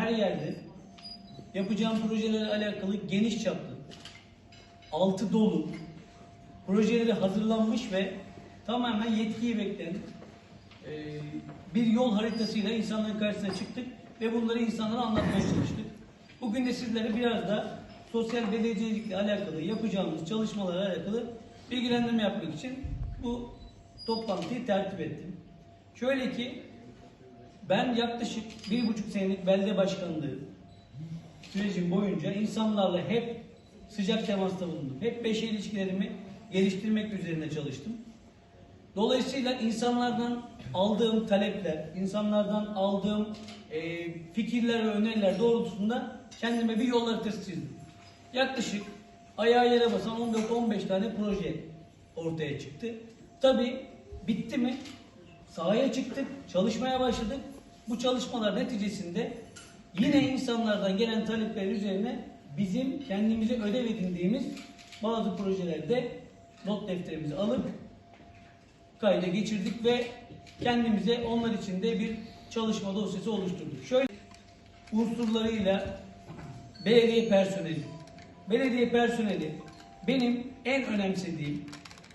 her yerde yapacağım projelerle alakalı geniş çaplı, altı dolu projeleri hazırlanmış ve tamamen yetkiyi bekleyen e, bir yol haritasıyla insanların karşısına çıktık ve bunları insanlara anlatmaya çalıştık. Bugün de sizlere biraz da sosyal belediyecilikle alakalı yapacağımız çalışmalarla alakalı bilgilendirme yapmak için bu toplantıyı tertip ettim. Şöyle ki ben yaklaşık bir buçuk senelik belde başkanlığı sürecim boyunca insanlarla hep sıcak temasta bulundum. Hep beş ilişkilerimi geliştirmek üzerine çalıştım. Dolayısıyla insanlardan aldığım talepler, insanlardan aldığım e, fikirler ve öneriler doğrultusunda kendime bir yol haritası çizdim. Yaklaşık ayağa yere basan 14-15 tane proje ortaya çıktı. Tabi bitti mi? Sahaya çıktık, çalışmaya başladık. Bu çalışmalar neticesinde yine insanlardan gelen talepler üzerine bizim kendimize ödev edindiğimiz bazı projelerde not defterimizi alıp kayda geçirdik ve kendimize onlar için de bir çalışma dosyası oluşturduk. Şöyle unsurlarıyla belediye personeli. Belediye personeli benim en önemsediğim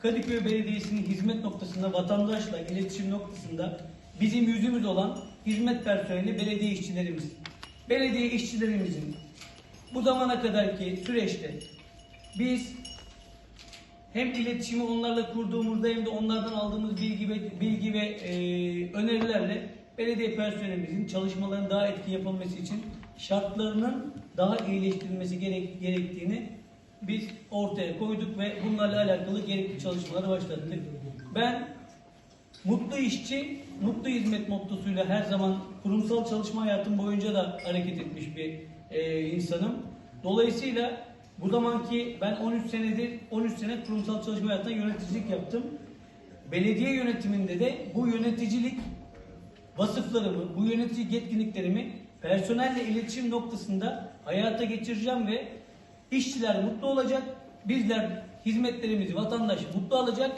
Kadıköy Belediyesi'nin hizmet noktasında vatandaşla iletişim noktasında bizim yüzümüz olan hizmet personeli belediye işçilerimiz. Belediye işçilerimizin bu zamana kadarki süreçte biz hem iletişimi onlarla kurduğumuzda hem de onlardan aldığımız bilgi ve bilgi ve e, önerilerle belediye personelimizin çalışmalarının daha etkin yapılması için şartlarının daha iyileştirilmesi gerek, gerektiğini biz ortaya koyduk ve bunlarla alakalı gerekli çalışmaları başlattık. Ben mutlu işçi, mutlu hizmet mottosuyla her zaman kurumsal çalışma hayatım boyunca da hareket etmiş bir e, insanım. Dolayısıyla bu zamanki ben 13 senedir 13 sene kurumsal çalışma hayatında yöneticilik yaptım. Belediye yönetiminde de bu yöneticilik vasıflarımı, bu yönetici yetkinliklerimi personelle iletişim noktasında hayata geçireceğim ve işçiler mutlu olacak, bizler hizmetlerimizi vatandaş mutlu alacak,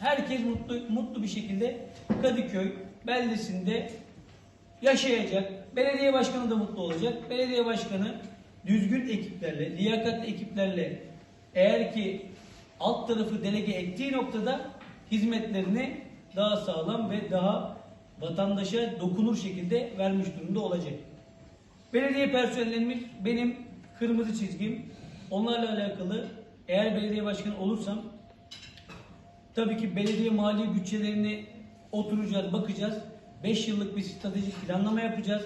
herkes mutlu mutlu bir şekilde Kadıköy beldesinde yaşayacak. Belediye başkanı da mutlu olacak. Belediye başkanı düzgün ekiplerle, liyakatli ekiplerle eğer ki alt tarafı delege ettiği noktada hizmetlerini daha sağlam ve daha vatandaşa dokunur şekilde vermiş durumda olacak. Belediye personelimiz benim kırmızı çizgim. Onlarla alakalı eğer belediye başkanı olursam tabii ki belediye mali bütçelerini oturacağız, bakacağız. 5 yıllık bir stratejik planlama yapacağız.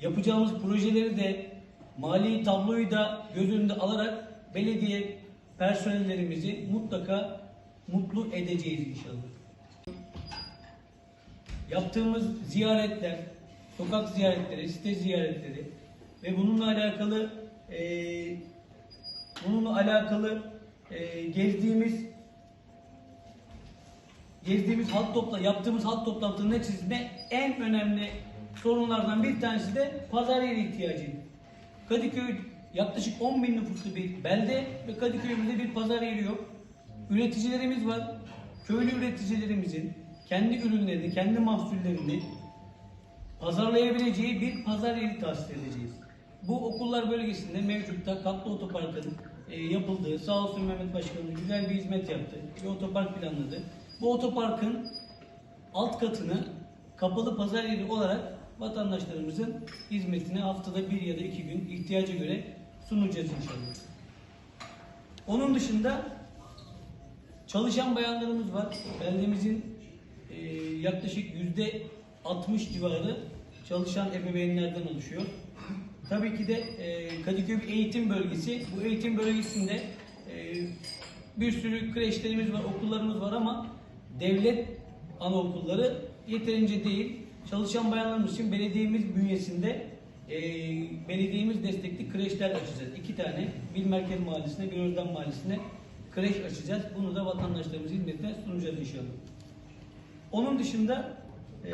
Yapacağımız projeleri de mali tabloyu da göz önünde alarak belediye personellerimizi mutlaka mutlu edeceğiz inşallah. Yaptığımız ziyaretler, sokak ziyaretleri, site ziyaretleri ve bununla alakalı eee bununla alakalı eee, gezdiğimiz gezdiğimiz halk topla yaptığımız halk toplantının neticesinde en önemli sorunlardan bir tanesi de pazar yeri ihtiyacıydı. Kadıköy yaklaşık 10 bin nüfuslu bir belde ve Kadıköy'ümüzde bir pazar yeri yok. Üreticilerimiz var. Köylü üreticilerimizin kendi ürünlerini, kendi mahsullerini pazarlayabileceği bir pazar yeri tahsis edeceğiz. Bu okullar bölgesinde mevcutta katlı otoparkın e, yapıldığı, sağ olsun Mehmet Başkanımız güzel bir hizmet yaptı. Bir otopark planladı. Bu otoparkın alt katını kapalı pazar yeri olarak vatandaşlarımızın hizmetine haftada bir ya da iki gün ihtiyaca göre sunacağız inşallah. Onun dışında çalışan bayanlarımız var. Beldemizin e, yaklaşık yüzde 60 civarı çalışan ebeveynlerden oluşuyor. Tabii ki de e, Kadıköy bir eğitim bölgesi. Bu eğitim bölgesinde e, bir sürü kreşlerimiz var, okullarımız var ama devlet anaokulları yeterince değil. Çalışan bayanlarımız için belediyemiz bünyesinde e, belediyemiz destekli kreşler açacağız. İki tane. Bir Mahallesi'ne, bir Özlem Mahallesi'ne kreş açacağız. Bunu da vatandaşlarımızın hizmetine sunacağız inşallah. Onun dışında e,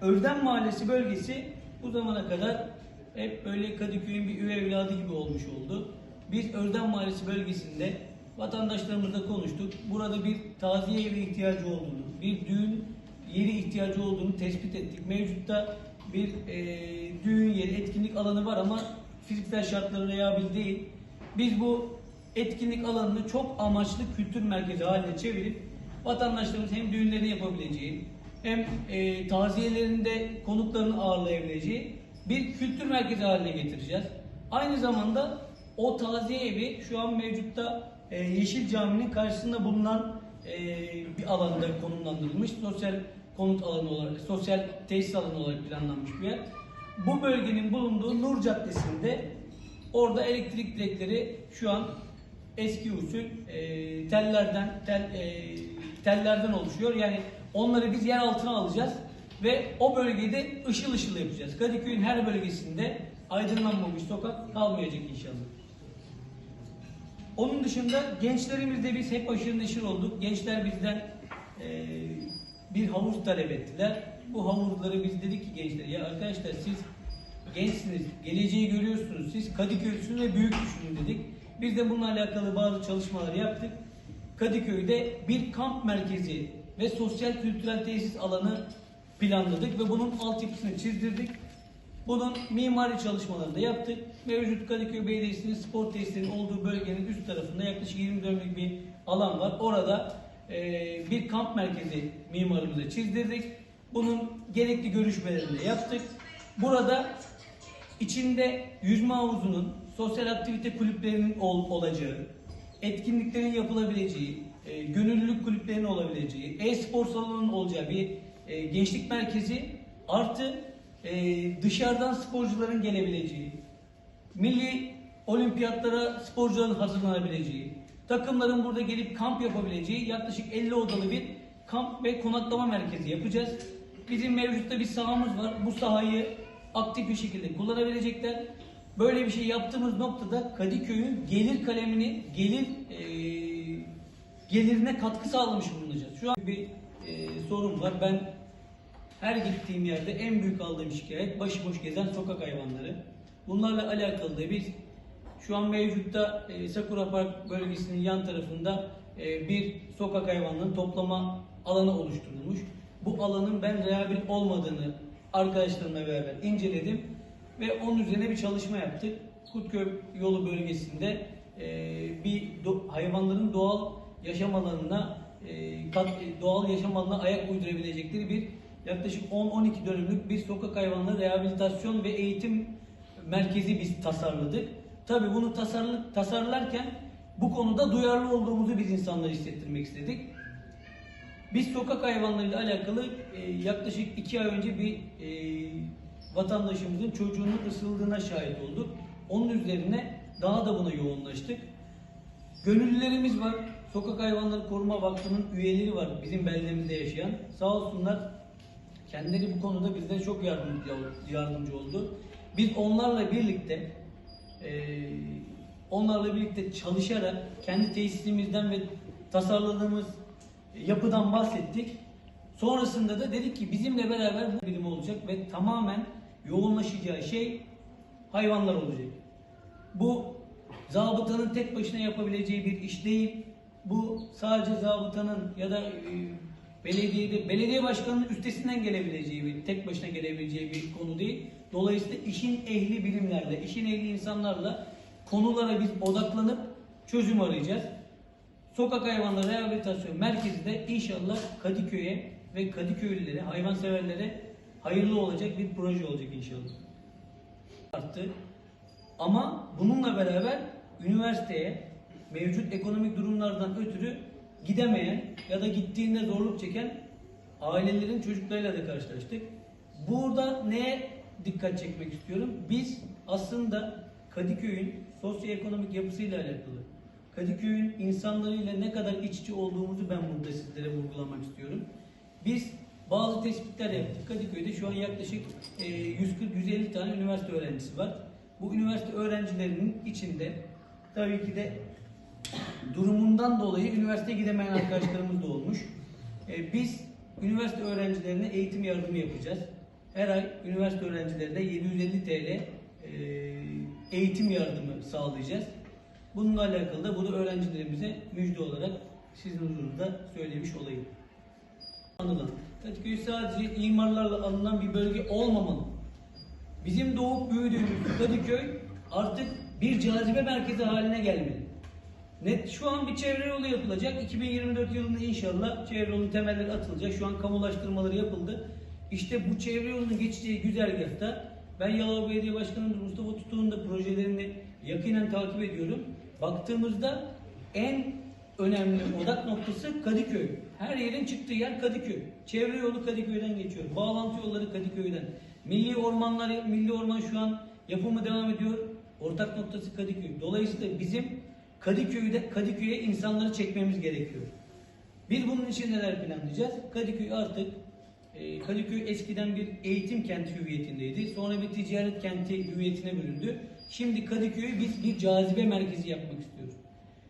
Özlem Mahallesi bölgesi bu zamana kadar hep böyle Kadıköy'ün bir üvey evladı gibi olmuş oldu. Biz Özlem Mahallesi bölgesinde vatandaşlarımızla konuştuk. Burada bir taziye evi ihtiyacı olduğunu, bir düğün yeri ihtiyacı olduğunu tespit ettik. Mevcutta bir e, düğün yeri, etkinlik alanı var ama fiziksel şartları reabil değil. Biz bu etkinlik alanını çok amaçlı kültür merkezi haline çevirip vatandaşlarımız hem düğünlerini yapabileceği hem e, taziyelerinde konuklarını ağırlayabileceği bir kültür merkezi haline getireceğiz. Aynı zamanda o taziye evi şu an mevcutta e, Yeşil Cami'nin karşısında bulunan e, bir alanda konumlandırılmış. Sosyal konut alanı olarak, sosyal tesis alanı olarak planlanmış bir yer. Bu bölgenin bulunduğu Nur Caddesi'nde orada elektrik direkleri şu an eski usul e, tellerden tel, e, tellerden oluşuyor. Yani onları biz yer altına alacağız ve o bölgede ışıl ışıl yapacağız. Kadıköy'ün her bölgesinde aydınlanmamış sokak kalmayacak inşallah. Onun dışında gençlerimizde biz hep aşırı neşir olduk. Gençler bizden e, bir havuz talep ettiler. Bu havuzları biz dedik ki gençlere ya arkadaşlar siz gençsiniz, geleceği görüyorsunuz, siz Kadıköy'sünüz ve büyük düşünün dedik. Biz de bununla alakalı bazı çalışmalar yaptık. Kadıköy'de bir kamp merkezi ve sosyal kültürel tesis alanı planladık ve bunun altyapısını çizdirdik. Bunun mimari çalışmalarını da yaptık. Mevcut Kadıköy Belediyesi'nin spor tesislerinin olduğu bölgenin üst tarafında yaklaşık 20 dönümlük bir alan var. Orada e, bir kamp merkezi mimarımızı çizdirdik. Bunun gerekli görüşmelerini de yaptık. Burada içinde yüzme havuzunun, sosyal aktivite kulüplerinin ol- olacağı, etkinliklerin yapılabileceği, e, gönüllülük kulüplerinin olabileceği, e-spor salonunun olacağı bir e, gençlik merkezi artı e, dışarıdan sporcuların gelebileceği, milli olimpiyatlara sporcuların hazırlanabileceği, takımların burada gelip kamp yapabileceği yaklaşık 50 odalı bir kamp ve konaklama merkezi yapacağız. Bizim mevcutta bir sahamız var. Bu sahayı aktif bir şekilde kullanabilecekler. Böyle bir şey yaptığımız noktada Kadıköy'ün gelir kalemini, gelir eee, gelirine katkı sağlamış bulunacağız. Şu an bir eee, sorun var. Ben her gittiğim yerde en büyük aldığım şikayet başıboş gezen sokak hayvanları. Bunlarla alakalı da biz şu an mevcutta e, Sakura Park bölgesinin yan tarafında e, bir sokak hayvanlarının toplama alanı oluşturulmuş. Bu alanın ben rehabil olmadığını arkadaşlarımla beraber inceledim ve onun üzerine bir çalışma yaptık. Kutköy yolu bölgesinde e, bir do- hayvanların doğal yaşam alanına e, kat, e, doğal yaşam alanına ayak uydurabilecekleri bir yaklaşık 10-12 dönümlük bir sokak hayvanları rehabilitasyon ve eğitim merkezi biz tasarladık. Tabii bunu tasarlı, tasarlarken bu konuda duyarlı olduğumuzu biz insanlara hissettirmek istedik. Biz sokak hayvanlarıyla alakalı e, yaklaşık iki ay önce bir e, vatandaşımızın çocuğunun ısırıldığına şahit olduk. Onun üzerine daha da buna yoğunlaştık. Gönüllülerimiz var. Sokak Hayvanları Koruma Vakfı'nın üyeleri var bizim beldemizde yaşayan. Sağ olsunlar kendileri bu konuda bize çok yardımcı, oldu. Biz onlarla birlikte eee, onlarla birlikte çalışarak kendi tesisimizden ve tasarladığımız yapıdan bahsettik. Sonrasında da dedik ki bizimle beraber bu birim olacak ve tamamen yoğunlaşacağı şey hayvanlar olacak. Bu zabıtanın tek başına yapabileceği bir iş değil. Bu sadece zabıtanın ya da e, belediyede belediye başkanının üstesinden gelebileceği bir tek başına gelebileceği bir konu değil. Dolayısıyla işin ehli bilimlerle, işin ehli insanlarla konulara biz odaklanıp çözüm arayacağız. Sokak Hayvanları Rehabilitasyon Merkezi de inşallah Kadıköy'e ve Kadıköylülere, hayvanseverlere hayırlı olacak bir proje olacak inşallah. Arttı. Ama bununla beraber üniversiteye mevcut ekonomik durumlardan ötürü gidemeyen ya da gittiğinde zorluk çeken ailelerin çocuklarıyla da karşılaştık. Burada neye dikkat çekmek istiyorum? Biz aslında Kadıköy'ün sosyoekonomik yapısıyla alakalı, Kadıköy'ün insanlarıyla ne kadar iç içe olduğumuzu ben burada sizlere vurgulamak istiyorum. Biz bazı tespitler yaptık. Kadıköy'de şu an yaklaşık e, 140-150 tane üniversite öğrencisi var. Bu üniversite öğrencilerinin içinde tabii ki de durumundan dolayı üniversiteye gidemeyen arkadaşlarımız da olmuş. E, biz üniversite öğrencilerine eğitim yardımı yapacağız. Her ay üniversite öğrencilerine 750 TL e, eğitim yardımı sağlayacağız. Bununla alakalı da bunu öğrencilerimize müjde olarak sizin huzurunuzda söylemiş olayım. Anılan. Kadıköy sadece imarlarla alınan bir bölge olmamalı. bizim doğup büyüdüğümüz Kadıköy artık bir cazibe merkezi haline gelmeli. Net şu an bir çevre yolu yapılacak. 2024 yılında inşallah çevre yolunun temelleri atılacak. Şu an kamulaştırmaları yapıldı. İşte bu çevre yolunun geçeceği güzergahta ben Yalova Belediye Başkanı'nın Mustafa Tutuk'un da projelerini yakinen takip ediyorum. Baktığımızda en önemli odak noktası Kadıköy. Her yerin çıktığı yer Kadıköy. Çevre yolu Kadıköy'den geçiyor. Bağlantı yolları Kadıköy'den. Milli ormanlar, Milli Orman şu an yapımı devam ediyor. Ortak noktası Kadıköy. Dolayısıyla bizim Kadıköy'de Kadıköy'e insanları çekmemiz gerekiyor. Biz bunun için neler planlayacağız? Kadıköy artık e, Kadıköy eskiden bir eğitim kenti hüviyetindeydi. Sonra bir ticaret kenti hüviyetine büründü. Şimdi Kadıköy'ü biz bir cazibe merkezi yapmak istiyoruz.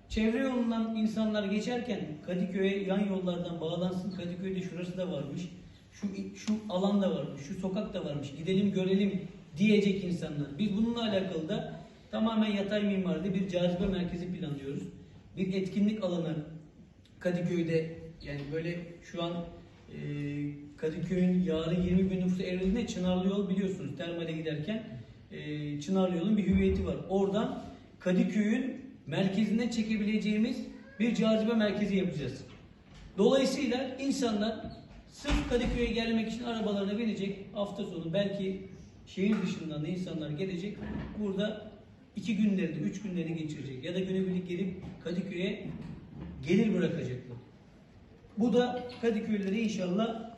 Çevre yolundan insanlar geçerken Kadıköy'e yan yollardan bağlansın. Kadıköy'de şurası da varmış. Şu şu alan da varmış. Şu sokak da varmış. Gidelim görelim diyecek insanlar. Biz bununla alakalı da tamamen yatay mimaride bir cazibe merkezi planlıyoruz. Bir etkinlik alanı Kadıköy'de yani böyle şu an e, Kadıköy'ün yarın 20 bin nüfusu evreninde Çınarlı Yol biliyorsunuz termale giderken e, Çınarlı Yol'un bir hüviyeti var. Oradan Kadıköy'ün merkezine çekebileceğimiz bir cazibe merkezi yapacağız. Dolayısıyla insanlar sırf Kadıköy'e gelmek için arabalarına binecek. Hafta sonu belki şehir dışından da insanlar gelecek. Burada iki günlerini, üç günlerini geçirecek. Ya da günübirlik gelip Kadıköy'e gelir bırakacaklar. Bu da Kadıköylülere inşallah